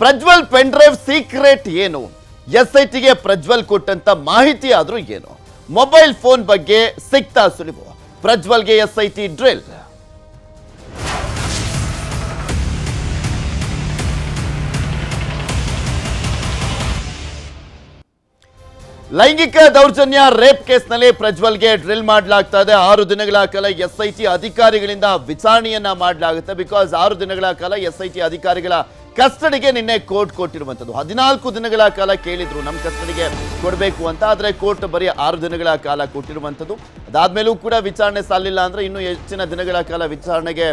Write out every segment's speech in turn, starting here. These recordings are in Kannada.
ಪ್ರಜ್ವಲ್ ಪೆನ್ಡ್ರೈವ್ ಸೀಕ್ರೆಟ್ ಏನು? ಎಸ್ ಐ ಟಿಗೆ ಪ್ರಜ್ವಲ್ ಕೊಟ್ಟಂತ ಮಾಹಿತಿ ಆದ್ರೂ ಏನು? ಮೊಬೈಲ್ ಫೋನ್ ಬಗ್ಗೆ ಸಿಕ್ತಾ ಸುಳಿವು. ಪ್ರಜ್ವಲ್ಗೆ ಎಸ್ ಐ ಟಿ ಡ್ರಿಲ್. ಲೈಂಗಿಕ ದೌರ್ಜನ್ಯ ರೇಪ್ ಕೇಸ್ನಲ್ಲಿ ಪ್ರಜ್ವಲ್ಗೆ ಡ್ರಿಲ್ ಮಾಡಲಾಗ್ತಾ ಇದೆ ಆರು ದಿನಗಳ ಕಾಲ ಎಸ್ ಐ ಟಿ ಅಧಿಕಾರಿಗಳಿಂದ ವಿಚಾರಣೆಯನ್ನ ಮಾಡಲಾಗುತ್ತೆ. ಬಿಕಾಸ್ ಆರು ದಿನಗಳ ಕಾಲ ಎಸ್ ಐ ಟಿ ಅಧಿಕಾರಿಗಳ ಕಸ್ಟಡಿಗೆ ನಿನ್ನೆ ಕೋರ್ಟ್ ಕೊಟ್ಟಿರುವಂಥದ್ದು. ಹದಿನಾಲ್ಕು ದಿನಗಳ ಕಾಲ ಕೇಳಿದ್ರು ನಮ್ಮ ಕಸ್ಟಡಿಗೆ ಕೊಡಬೇಕು ಅಂತ, ಆದರೆ ಕೋರ್ಟ್ ಬರೀ ಆರು ದಿನಗಳ ಕಾಲ ಕೊಟ್ಟಿರುವಂಥದ್ದು. ಅದಾದ್ಮೇಲೂ ಕೂಡ ವಿಚಾರಣೆ ಸಾಲಿಲ್ಲ ಅಂದ್ರೆ ಇನ್ನೂ ಹೆಚ್ಚಿನ ದಿನಗಳ ಕಾಲ ವಿಚಾರಣೆಗೆ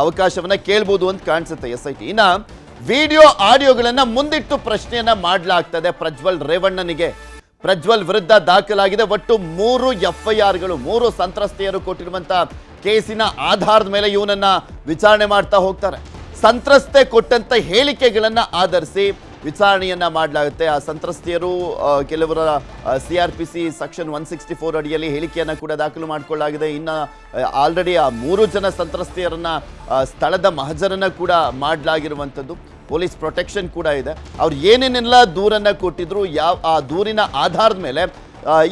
ಅವಕಾಶವನ್ನು ಕೇಳ್ಬೋದು ಅಂತ ಕಾಣಿಸುತ್ತೆ ಎಸ್ ಐ ಟಿ ಇನ್ನ ವಿಡಿಯೋ, ಆಡಿಯೋಗಳನ್ನು ಮುಂದಿಟ್ಟು ಪ್ರಶ್ನೆಯನ್ನ ಮಾಡಲಾಗ್ತದೆ ಪ್ರಜ್ವಲ್ ರೇವಣ್ಣನಿಗೆ. ಪ್ರಜ್ವಲ್ ವಿರುದ್ಧ ದಾಖಲಾಗಿದೆ, ಒಟ್ಟು ಮೂರು ಎಫ್ಐಆರ್ಗಳು, ಮೂರು ಸಂತ್ರಸ್ತೆಯರು ಕೊಟ್ಟಿರುವಂಥ ಕೇಸಿನ ಆಧಾರದ ಮೇಲೆ ಇವನನ್ನು ವಿಚಾರಣೆ ಮಾಡ್ತಾ ಹೋಗ್ತಾರೆ. ಸಂತ್ರಸ್ತೆ ಕೊಟ್ಟಂತ ಹೇಳಿಕೆಗಳನ್ನು ಆಧರಿಸಿ ವಿಚಾರಣೆಯನ್ನ ಮಾಡಲಾಗುತ್ತೆ. ಆ ಸಂತ್ರಸ್ತೆಯರು ಕೆಲವರ C R P C section one sixty four ಅಡಿಯಲ್ಲಿ ಹೇಳಿಕೆಯನ್ನು ಕೂಡ ದಾಖಲು ಮಾಡಿಕೊಳ್ಳಲಾಗಿದೆ. ಇನ್ನು ಆಲ್ರೆಡಿ ಆ ಮೂರು ಜನ ಸಂತ್ರಸ್ತೆಯರನ್ನ ಸ್ಥಳದ ಮಹಜರನ್ನ ಕೂಡ ಮಾಡಲಾಗಿರುವಂಥದ್ದು ಪೊಲೀಸ್ ಪ್ರೊಟೆಕ್ಷನ್ ಕೂಡ ಇದೆ. ಅವ್ರು ಏನೇನೆಲ್ಲ ದೂರನ್ನು ಕೊಟ್ಟಿದ್ರು, ಯಾವ, ಆ ದೂರಿನ ಆಧಾರದ ಮೇಲೆ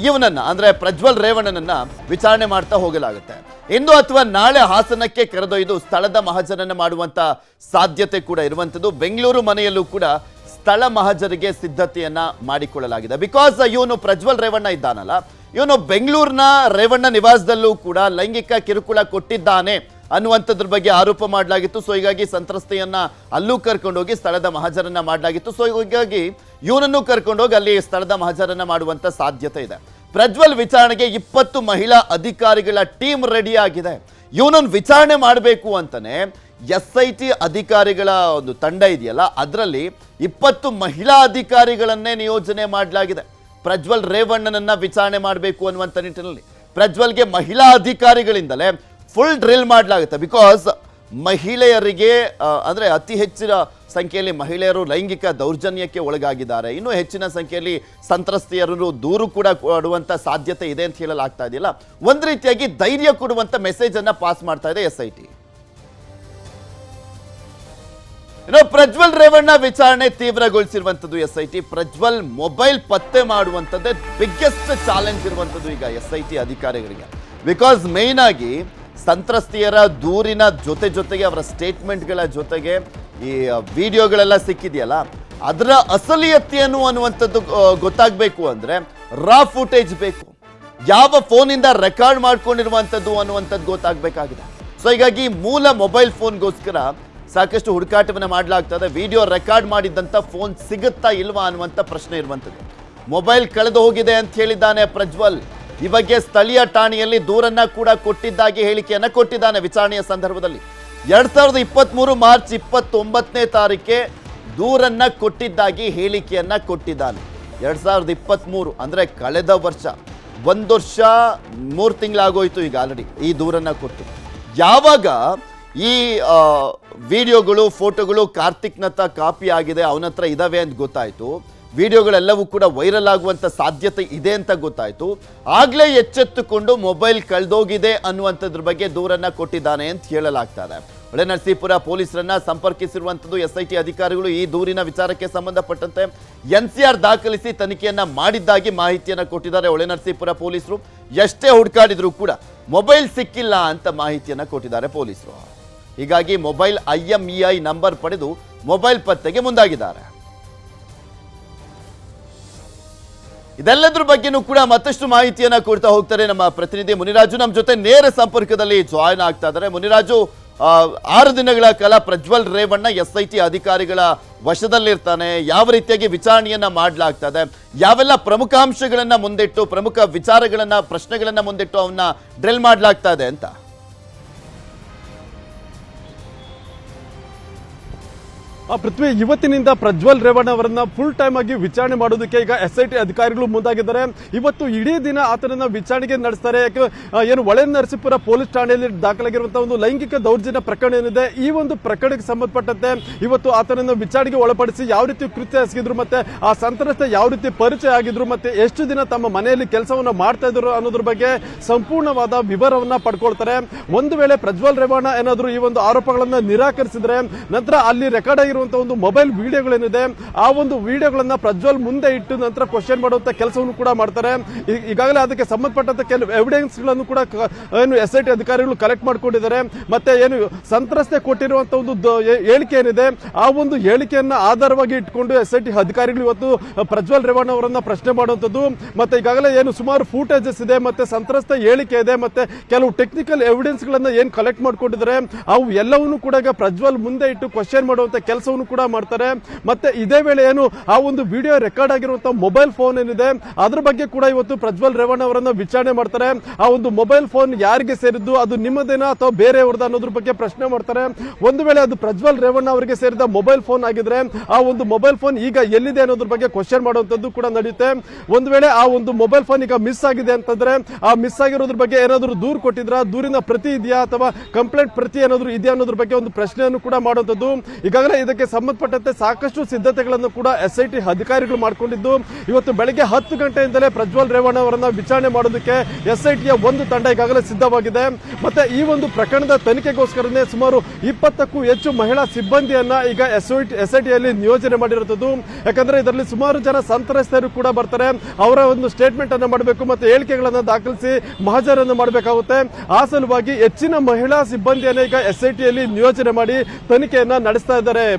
ಇವನನ್ನ, ಅಂದ್ರೆ ಪ್ರಜ್ವಲ್ ರೇವಣ್ಣನನ್ನು ವಿಚಾರಣೆ ಮಾಡ್ತಾ ಹೋಗಲಾಗುತ್ತೆ. ಇಂದು ಅಥವಾ ನಾಳೆ ಹಾಸನಕ್ಕೆ ಕರೆದೊಯ್ದು ಸ್ಥಳದ ಮಹಜರನ್ನ ಮಾಡುವಂತ ಸಾಧ್ಯತೆ ಕೂಡ ಇರುವಂಥದ್ದು. ಬೆಂಗಳೂರು ಮನೆಯಲ್ಲೂ ಕೂಡ ಸ್ಥಳ ಮಹಜರಿಗೆ ಸಿದ್ಧತೆಯನ್ನು ಮಾಡಿಕೊಳ್ಳಲಾಗಿದೆ. ಬಿಕಾಸ್ ಇವನು ಪ್ರಜ್ವಲ್ ರೇವಣ್ಣ ಇದ್ದಾನಲ್ಲ, ಇವನು ಬೆಂಗಳೂರಿನ ರೇವಣ್ಣ ನಿವಾಸದಲ್ಲೂ ಕೂಡ ಲೈಂಗಿಕ ಕಿರುಕುಳ ಕೊಟ್ಟಿದ್ದಾನೆ. ಅನ್ನುವಂಥದ್ರ ಬಗ್ಗೆ ಆರೋಪ ಮಾಡಲಾಗಿತ್ತು. ಸೊ ಹೀಗಾಗಿ ಸಂತ್ರಸ್ತೆಯನ್ನ ಅಲ್ಲೂ ಕರ್ಕೊಂಡೋಗಿ ಸ್ಥಳದ ಮಹಾಜರನ್ನ ಮಾಡಲಾಗಿತ್ತು. ಸೊ ಹೀಗಾಗಿ ಇವನನ್ನು ಕರ್ಕೊಂಡೋಗಿ ಅಲ್ಲಿ ಸ್ಥಳದ ಮಹಾಜರನ್ನ ಮಾಡುವಂತ ಸಾಧ್ಯತೆ ಇದೆ. ಪ್ರಜ್ವಲ್ ವಿಚಾರಣೆಗೆ ಇಪ್ಪತ್ತು ಮಹಿಳಾ ಅಧಿಕಾರಿಗಳ ಟೀಮ್ ರೆಡಿ ಆಗಿದೆ. ಇವನನ್ನು ವಿಚಾರಣೆ ಮಾಡಬೇಕು ಅಂತಾನೆ ಎಸ್ ಐ ಟಿ ಅಧಿಕಾರಿಗಳ ಒಂದು ತಂಡ ಇದೆಯಲ್ಲ, ಅದರಲ್ಲಿ ಇಪ್ಪತ್ತು ಮಹಿಳಾ ಅಧಿಕಾರಿಗಳನ್ನೇ ನಿಯೋಜನೆ ಮಾಡಲಾಗಿದೆ. ಪ್ರಜ್ವಲ್ ರೇವಣ್ಣನನ್ನ ವಿಚಾರಣೆ ಮಾಡಬೇಕು ಅನ್ನುವಂಥ ನಿಟ್ಟಿನಲ್ಲಿ. ಪ್ರಜ್ವಲ್ಗೆ ಮಹಿಳಾ ಅಧಿಕಾರಿಗಳಿಂದಲೇ ಫುಲ್ ಡ್ರಿಲ್ ಮಾಡಲಾಗುತ್ತೆ. ಬಿಕಾಸ್ ಮಹಿಳೆಯರಿಗೆ ಅಂದರೆ ಅತಿ ಹೆಚ್ಚಿನ ಸಂಖ್ಯೆಯಲ್ಲಿ ಮಹಿಳೆಯರು ಲೈಂಗಿಕ ದೌರ್ಜನ್ಯಕ್ಕೆ ಒಳಗಾಗಿದ್ದಾರೆ. ಇನ್ನೂ ಹೆಚ್ಚಿನ ಸಂಖ್ಯೆಯಲ್ಲಿ ಸಂತ್ರಸ್ತೆಯರು ದೂರು ಕೂಡ ಕೊಡುವಂಥ ಸಾಧ್ಯತೆ ಇದೆ ಅಂತ ಹೇಳಲಾಗ್ತಾ ಇದೆಯಲ್ಲ ಒಂದು ರೀತಿಯಾಗಿ ಧೈರ್ಯ ಕೊಡುವಂಥ ಮೆಸೇಜನ್ನು ಪಾಸ್ ಮಾಡ್ತಾ ಇದೆ ಎಸ್ ಐ ಟಿ. ಇನ್ನು ಪ್ರಜ್ವಲ್ ರೇವಣ್ಣ ವಿಚಾರಣೆ ತೀವ್ರಗೊಳಿಸಿರುವಂಥದ್ದು S I T. Prajwal mobile ಪತ್ತೆ ಮಾಡುವಂಥದ್ದೇ ಬಿಗ್ಗೆಸ್ಟ್ ಚಾಲೆಂಜ್ ಇರುವಂಥದ್ದು ಈಗ ಎಸ್ ಐ ಟಿ ಅಧಿಕಾರಿಗಳಿಗೆ. ಬಿಕಾಸ್ ಮೇಯ್ನ್ ಆಗಿ ಸಂತ್ರಸ್ತೆಯರ ದೂರಿನ ಜೊತೆ ಜೊತೆಗೆ ಅವರ ಸ್ಟೇಟ್ಮೆಂಟ್ಗಳ ಜೊತೆಗೆ ಈ ವಿಡಿಯೋಗಳೆಲ್ಲ ಸಿಕ್ಕಿದೆಯಲ್ಲ? ಅದರ ಅಸಲಿಯತ್ತೆಯನ್ನು ಅನ್ನುವಂಥದ್ದು ಗೊತ್ತಾಗಬೇಕು ಅಂದರೆ ರಾ ಫುಟೇಜ್ ಬೇಕು. ಯಾವ ಫೋನಿಂದ ರೆಕಾರ್ಡ್ ಮಾಡ್ಕೊಂಡಿರುವಂಥದ್ದು ಅನ್ನುವಂಥದ್ದು ಗೊತ್ತಾಗಬೇಕಾಗಿದೆ. ಸೊ ಹೀಗಾಗಿ ಮೂಲ ಮೊಬೈಲ್ ಫೋನ್ಗೋಸ್ಕರ ಸಾಕಷ್ಟು ಹುಡುಕಾಟವನ್ನು ಮಾಡಲಾಗ್ತದೆ. ವಿಡಿಯೋ ರೆಕಾರ್ಡ್ ಮಾಡಿದ್ದಂಥ ಫೋನ್ ಸಿಗುತ್ತಾ ಇಲ್ವಾ ಅನ್ನುವಂಥ ಪ್ರಶ್ನೆ ಇರುವಂಥದ್ದು. ಮೊಬೈಲ್ ಕಳೆದು ಹೋಗಿದೆ ಅಂತ ಹೇಳಿದ್ದಾನೆ ಪ್ರಜ್ವಲ್. ಈ ಬಗ್ಗೆ ಸ್ಥಳೀಯ ಠಾಣೆಯಲ್ಲಿ ದೂರನ್ನ ಕೂಡ ಕೊಟ್ಟಿದ್ದಾಗಿ ಹೇಳಿಕೆಯನ್ನು ಕೊಟ್ಟಿದ್ದಾನೆ ವಿಚಾರಣೆಯ ಸಂದರ್ಭದಲ್ಲಿ. ಎರಡ್ ಸಾವಿರದ ಇಪ್ಪತ್ತ್ಮೂರು ಮಾರ್ಚ್ ಇಪ್ಪತ್ತೊಂಬತ್ತನೇ ತಾರೀಕೆ ದೂರನ್ನ ಕೊಟ್ಟಿದ್ದಾಗಿ ಹೇಳಿಕೆಯನ್ನ ಕೊಟ್ಟಿದ್ದಾನೆ. ಎರಡ್ ಸಾವಿರದ ಇಪ್ಪತ್ತ್ಮೂರು ಅಂದ್ರೆ ಕಳೆದ ವರ್ಷ. ಒಂದು ವರ್ಷ ಮೂರು ತಿಂಗಳಾಗೋಯ್ತು ಈಗ ಆಲ್ರೆಡಿ ಈ ದೂರನ್ನ ಕೊಟ್ಟು. ಯಾವಾಗ ಈ ವಿಡಿಯೋಗಳು, ಫೋಟೋಗಳು ಕಾರ್ತಿಕ್ನತ್ತ ಕಾಪಿ ಆಗಿದೆ, ಅವನತ್ರ ಇದಾವೆ ಅಂತ ಗೊತ್ತಾಯ್ತು. ವಿಡಿಯೋಗಳೆಲ್ಲವೂ ಕೂಡ ವೈರಲ್ ಆಗುವಂಥ ಸಾಧ್ಯತೆ ಇದೆ ಅಂತ ಗೊತ್ತಾಯಿತು. ಆಗಲೇ ಎಚ್ಚೆತ್ತುಕೊಂಡು ಮೊಬೈಲ್ ಕಳೆದೋಗಿದೆ ಅನ್ನುವಂಥದ್ರ ಬಗ್ಗೆ ದೂರನ್ನು ಕೊಟ್ಟಿದ್ದಾನೆ ಅಂತ ಹೇಳಲಾಗ್ತದೆ. ಹೊಳೆನರಸೀಪುರ ಪೊಲೀಸರನ್ನ ಸಂಪರ್ಕಿಸಿರುವಂಥದ್ದು ಎಸ್ ಐ ಟಿ ಅಧಿಕಾರಿಗಳು ಈ ದೂರಿನ ವಿಚಾರಕ್ಕೆ ಸಂಬಂಧಪಟ್ಟಂತೆ ಎನ್ ಸಿ ಆರ್ ದಾಖಲಿಸಿ ತನಿಖೆಯನ್ನ ಮಾಡಿದ್ದಾಗಿ ಮಾಹಿತಿಯನ್ನ ಕೊಟ್ಟಿದ್ದಾರೆ ಹೊಳೆನರಸೀಪುರ ಪೊಲೀಸರು. ಎಷ್ಟೇ ಹುಡುಕಾಡಿದ್ರು ಕೂಡ ಮೊಬೈಲ್ ಸಿಕ್ಕಿಲ್ಲ ಅಂತ ಮಾಹಿತಿಯನ್ನ ಕೊಟ್ಟಿದ್ದಾರೆ ಪೊಲೀಸರು. ಹೀಗಾಗಿ mobile I M I number ಪಡೆದು ಮೊಬೈಲ್ ಪತ್ತೆಗೆ ಮುಂದಾಗಿದ್ದಾರೆ. ಇದೆಲ್ಲದ್ರ ಬಗ್ಗೆನೂ ಕೂಡ ಮತ್ತಷ್ಟು ಮಾಹಿತಿಯನ್ನ ಕೊಡ್ತಾ ಹೋಗ್ತಾರೆ ನಮ್ಮ ಪ್ರತಿನಿಧಿ ಮುನಿರಾಜು. ನಮ್ಮ ಜೊತೆ ನೇರ ಸಂಪರ್ಕದಲ್ಲಿ ಜಾಯ್ನ್ ಆಗ್ತಾ ಇದ್ದಾರೆ. ಮುನಿರಾಜು ಆರು ದಿನಗಳ ಕಾಲ Prajwal Revanna S I T ಅಧಿಕಾರಿಗಳ ವಶದಲ್ಲಿರ್ತಾನೆ. ಯಾವ ರೀತಿಯಾಗಿ ವಿಚಾರಣೆಯನ್ನ ಮಾಡಲಾಗ್ತದೆ? ಯಾವೆಲ್ಲ ಪ್ರಮುಖ ಅಂಶಗಳನ್ನ ಮುಂದಿಟ್ಟು ಪ್ರಮುಖ ವಿಚಾರಗಳನ್ನ ಪ್ರಶ್ನೆಗಳನ್ನ ಮುಂದಿಟ್ಟು ಅವನ್ನ ಡ್ರಿಲ್ ಮಾಡಲಾಗ್ತಾ ಇದೆ ಅಂತ? ಆ ಪೃಥ್ವಿ ಇವತ್ತಿನಿಂದ ಪ್ರಜ್ವಲ್ ರೇವಣ್ಣ ಅವರನ್ನ ಫುಲ್ ಟೈಮ್ ಆಗಿ ವಿಚಾರಣೆ ಮಾಡೋದಕ್ಕೆ ಈಗ ಎಸ್ ಐ ಟಿ ಅಧಿಕಾರಿಗಳು ಮುಂದಾಗಿದ್ದಾರೆ. ಇವತ್ತು ಇಡೀ ದಿನ ಆತನನ್ನ ವಿಚಾರಣೆಗೆ ನಡೆಸ್ತಾರೆ. ಯಾಕೆ ಏನು ಒಳೆ ನರಸೀಪುರ ಪೊಲೀಸ್ ಠಾಣೆಯಲ್ಲಿ ದಾಖಲಾಗಿರುವಂತಹ ಒಂದು ಲೈಂಗಿಕ ದೌರ್ಜನ್ಯ ಪ್ರಕರಣ ಏನಿದೆ ಈ ಒಂದು ಪ್ರಕರಣಕ್ಕೆ ಸಂಬಂಧಪಟ್ಟಂತೆ ಇವತ್ತು ಆತನನ್ನು ವಿಚಾರಣೆಗೆ ಒಳಪಡಿಸಿ ಯಾವ ರೀತಿ ಕೃತ್ಯ ಎಸಗಿದ್ರು ಮತ್ತೆ, ಆ ಸಂತ್ರಸ್ತ ಯಾವ ರೀತಿ ಪರಿಚಯ ಆಗಿದ್ರು ಮತ್ತೆ, ಎಷ್ಟು ದಿನ ತಮ್ಮ ಮನೆಯಲ್ಲಿ ಕೆಲಸವನ್ನು ಮಾಡ್ತಾ ಇದ್ರು ಅನ್ನೋದ್ರ ಬಗ್ಗೆ ಸಂಪೂರ್ಣವಾದ ವಿವರವನ್ನ ಪಡ್ಕೊಳ್ತಾರೆ. ಒಂದು ವೇಳೆ ಪ್ರಜ್ವಲ್ ರೇವಣ್ಣ ಏನಾದ್ರು ಈ ಒಂದು ಆರೋಪಗಳನ್ನ ನಿರಾಕರಿಸಿದ್ರೆ, ನಂತರ ಅಲ್ಲಿ ರೆಕಾರ್ಡ್ ಆಗಿರುವಂತಹ ಆಗಿರುವಂತಹ ಒಂದು ಮೊಬೈಲ್ ವಿಡಿಯೋಗಳೇನಿದೆ, ಆ ಒಂದು ವಿಡಿಯೋಗಳನ್ನ ಪ್ರಜ್ವಲ್ ಮುಂದೆ ಇಟ್ಟು ನಂತರ ಕ್ವಶನ್ ಮಾಡುವಂತ ಕೆಲಸವನ್ನು ಕೂಡ ಮಾಡ್ತಾರೆ. ಈಗಾಗಲೇ ಅದಕ್ಕೆ ಸಂಬಂಧಪಟ್ಟಂತ ಕೆಲವು ಎವಿಡೆನ್ಸ್ಗಳನ್ನು ಕೂಡ ಏನು ಎಸ್ ಐ ಟಿ ಅಧಿಕಾರಿಗಳು ಕಲೆಕ್ಟ್ ಮಾಡ್ಕೊಂಡಿದ್ದಾರೆ. ಮತ್ತೆ ಏನು ಸಂತ್ರಸ್ತೆ ಕೊಟ್ಟಿರುವಂತ ಒಂದು ಹೇಳಿಕೆ ಏನಿದೆ, ಆ ಒಂದು ಹೇಳಿಕೆಯನ್ನ ಆಧಾರವಾಗಿ ಇಟ್ಕೊಂಡು ಎಸ್ ಐ ಟಿ ಅಧಿಕಾರಿಗಳು ಇವತ್ತು ಪ್ರಜ್ವಲ್ ರೇವಣ್ಣ ಅವರನ್ನ ಪ್ರಶ್ನೆ ಮಾಡುವಂತದ್ದು ಮತ್ತೆ ಈಗಾಗಲೇ ಏನು ಸುಮಾರು ಫೂಟೇಜಸ್ ಇದೆ, ಮತ್ತೆ ಸಂತ್ರಸ್ತ ಹೇಳಿಕೆ ಇದೆ, ಮತ್ತೆ ಕೆಲವು ಟೆಕ್ನಿಕಲ್ ಎವಿಡೆನ್ಸ್ ಗಳನ್ನ ಏನ್ ಕಲೆಕ್ಟ್ ಮಾಡ್ಕೊಂಡಿದ್ದಾರೆ, ಅವು ಎಲ್ಲವನ್ನೂ ಕೂಡ ಪ್ರಜ್ವಲ್ ಮುಂದೆ ಇಟ್ಟು ಕ್ವಶನ್ ಮಾಡುವಂತ ಕೆಲಸವನ್ನು ಕೂಡ ಮಾಡ್ತಾರೆ. ಮತ್ತೆ ಇದೇ ವೇಳೆ ಏನು, ಆ ಒಂದು ವಿಡಿಯೋ ರೆಕಾರ್ಡ್ ಆಗಿರುವಂತಹ ಮೊಬೈಲ್ ಫೋನ್ ಏನಿದೆ, ಅದ್ರ ಬಗ್ಗೆ ಕೂಡ ಇವತ್ತು ಪ್ರಜ್ವಲ್ ರೇವಣ್ಣ ಅವರನ್ನ ವಿಚಾರಣೆ ಮಾಡ್ತಾರೆ. ಆ ಒಂದು ಮೊಬೈಲ್ ಫೋನ್ ಯಾರಿಗೆ ಸೇರಿದ್ದು, ಅದು ನಿಮ್ಮದೇನಾ ಅಥವಾ ಬೇರೆಯವ್ರದ್ದು ಅನ್ನೋದ್ರ ಬಗ್ಗೆ ಪ್ರಶ್ನೆ ಮಾಡ್ತಾರೆ. ಒಂದು ವೇಳೆ ಅದು ಪ್ರಜ್ವಲ್ ರೇವಣ್ಣ ಅವರಿಗೆ ಸೇರಿದ ಮೊಬೈಲ್ ಫೋನ್ ಆಗಿದ್ರೆ, ಆ ಒಂದು ಮೊಬೈಲ್ ಫೋನ್ ಈಗ ಎಲ್ಲಿದೆ ಅನ್ನೋದ್ರ ಬಗ್ಗೆ ಕ್ವಶನ್ ಮಾಡುವಂತದ್ದು ಕೂಡ ನಡೆಯುತ್ತೆ. ಒಂದು ವೇಳೆ ಆ ಒಂದು ಮೊಬೈಲ್ ಫೋನ್ ಈಗ ಮಿಸ್ ಆಗಿದೆ ಅಂತಂದ್ರೆ, ಆ ಮಿಸ್ ಆಗಿರೋದ್ರ ಬಗ್ಗೆ ಏನಾದರೂ ದೂರು ಕೊಟ್ಟಿದ್ರ, ದೂರಿನ ಪ್ರತಿ ಇದೆಯಾ ಅಥವಾ ಕಂಪ್ಲೇಂಟ್ ಪ್ರತಿ ಏನಾದರೂ ಇದೆಯಾ ಅನ್ನೋದ್ರ ಬಗ್ಗೆ ಒಂದು ಪ್ರಶ್ನೆಯನ್ನು ಕೂಡ ಮಾಡುವಂತದ್ದು ಈಗಾಗಲೇ ಇದಕ್ಕೆ ಸಂಬಂಧಪಟ್ಟಂತೆ ಸಾಕಷ್ಟು ಸಿದ್ಧತೆಗಳನ್ನು ಕೂಡ ಎಸ್ಐಟಿ ಅಧಿಕಾರಿಗಳು ಮಾಡಿಕೊಂಡಿದ್ದು. ಇವತ್ತು ಬೆಳಗ್ಗೆ ಹತ್ತು ಗಂಟೆಯಿಂದಲೇ ಪ್ರಜ್ವಲ್ ರೇವಣ್ಣ ಅವರನ್ನ ವಿಚಾರಣೆ ಮಾಡೋದಕ್ಕೆ ಎಸ್ಐಟಿಯ ಒಂದು ತಂಡ ಈಗಾಗಲೇ ಸಿದ್ಧವಾಗಿದೆ. ಮತ್ತೆ ಈ ಒಂದು ಪ್ರಕರಣದ ತನಿಖೆಗೋಸ್ಕರನೇ ಸುಮಾರು ಇಪ್ಪತ್ತಕ್ಕೂ ಹೆಚ್ಚು ಮಹಿಳಾ ಸಿಬ್ಬಂದಿಯನ್ನ ಈಗ ಎಸ್ಐಟಿ ಎಸ್ಐಟಿಯಲ್ಲಿ ನಿಯೋಜನೆ ಮಾಡಿರುತ್ತದೆ ಯಾಕಂದ್ರೆ ಇದರಲ್ಲಿ ಸುಮಾರು ಜನ ಸಂತ್ರಸ್ತರು ಕೂಡ ಬರ್ತಾರೆ. ಅವರ ಒಂದು ಸ್ಟೇಟ್ಮೆಂಟ್ ಅನ್ನು ಮಾಡಬೇಕು ಮತ್ತೆ ಹೇಳಿಕೆಗಳನ್ನು ದಾಖಲಿಸಿ ಮಹಾಜರನ್ನು ಮಾಡಬೇಕಾಗುತ್ತೆ. ಆ ಸಲುವಾಗಿ ಹೆಚ್ಚಿನ ಮಹಿಳಾ ಸಿಬ್ಬಂದಿಯನ್ನ ಈಗ ಎಸ್ಐಟಿಯಲ್ಲಿ ನಿಯೋಜನೆ ಮಾಡಿ ತನಿಖೆಯನ್ನ ನಡೆಸ್ತಾ ಇದ್ದಾರೆ.